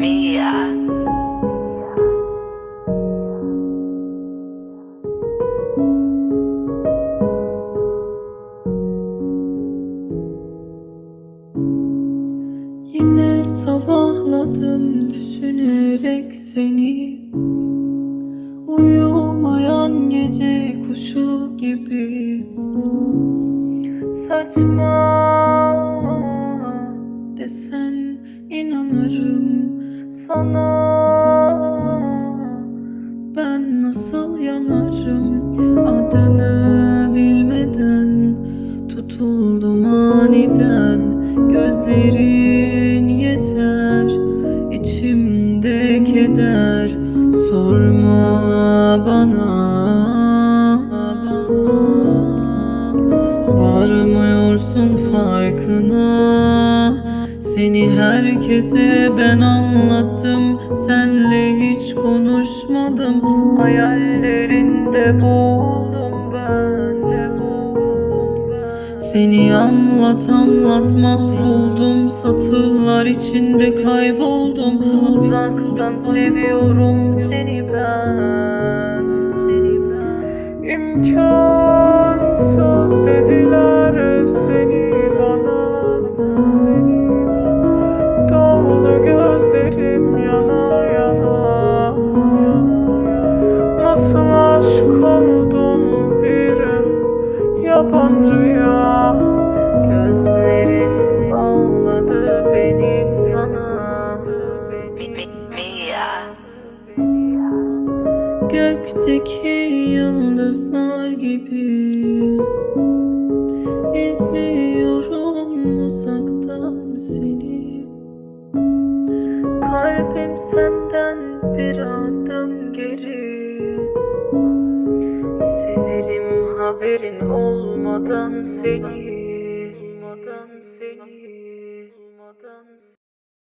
mía. Uh, Yine sabahladım düşünerek seni Uyumayan gece kuşu gibi Saçma desen inanırım sana. Ben nasıl yanarım adını bilmeden? Tutuldum aniden gözlerin yeter içimde keder. Sorma bana Varmıyorsun farkına Seni herkese ben anlattım. Senle hiç konuşmadım. Hayallerinde boğuldum ben de. Seni anlat anlat mahvoldum. Satırlar içinde kayboldum. Uzaktan seviyorum seni ben gözlerim yana yana Nasıl aşık oldum bir yabancıya? Gözlerin bağladı beni sana. Gökteki yıldızlar gibi. İzliyorum uzaktan seni senden bir adım geri. Severim haberin olmadan seni